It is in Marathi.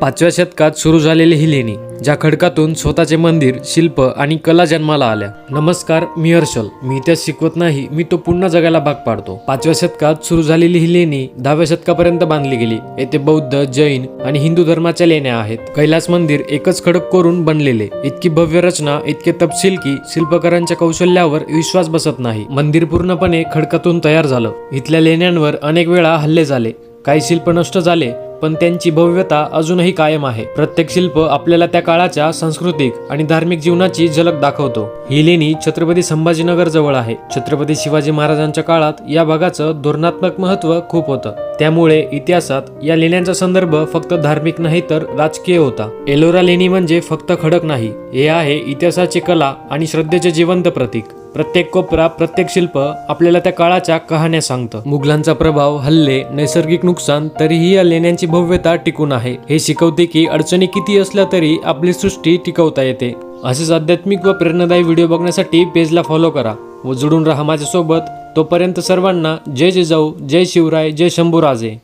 पाचव्या शतकात सुरू झालेली ही लेणी ज्या खडकातून स्वतःचे मंदिर शिल्प आणि कला जन्माला आल्या. नमस्कार मी हर्षल. मी इतिहास शिकवत नाही मी तो पुन्हा जगायला भाग पाडतो. पाचव्या शतकात सुरू झालेली ही लेणी दहाव्या शतकापर्यंत बांधली गेली. येथे बौद्ध जैन आणि हिंदू धर्माच्या लेण्या आहेत. कैलास मंदिर एकच खडक करून बनलेले. इतकी भव्य रचना इतके तपशील की शिल्पकारांच्या कौशल्यावर विश्वास बसत नाही. मंदिर पूर्णपणे खडकातून तयार झालं. इथल्या लेण्यांवर अनेक वेळा हल्ले झाले. काही शिल्प नष्ट झाले पण त्यांची भव्यता अजूनही कायम आहे. प्रत्येक शिल्प आपल्याला त्या काळाच्या सांस्कृतिक आणि धार्मिक जीवनाची झलक दाखवतो. ही लेणी छत्रपती संभाजीनगर जवळ आहे. छत्रपती शिवाजी महाराजांच्या काळात या भागाचं धोरणात्मक महत्त्व खूप होतं. त्यामुळे इतिहासात या लेण्यांचा संदर्भ फक्त धार्मिक नाही तर राजकीय होता. एलोरा लेणी म्हणजे फक्त खडक नाही. हे आहे इतिहासाची कला आणि श्रद्धेचे जिवंत प्रतीक. प्रत्येक कोपरा प्रत्येक शिल्प आपल्याला त्या काळाच्या कहाण्या सांगतं. मुघलांचा प्रभाव हल्ले नैसर्गिक नुकसान तरीही या लेण्यांची भव्यता टिकून आहे. हे शिकवते की अडचणी किती असल्या तरी आपली सृष्टी टिकवता येते. असेच आध्यात्मिक व प्रेरणादायी व्हिडिओ बघण्यासाठी पेजला फॉलो करा व जुडून राहा माझ्यासोबत. तोपर्यंत सर्वांना जय जिजाऊ जय शिवराय जय शंभूराजे.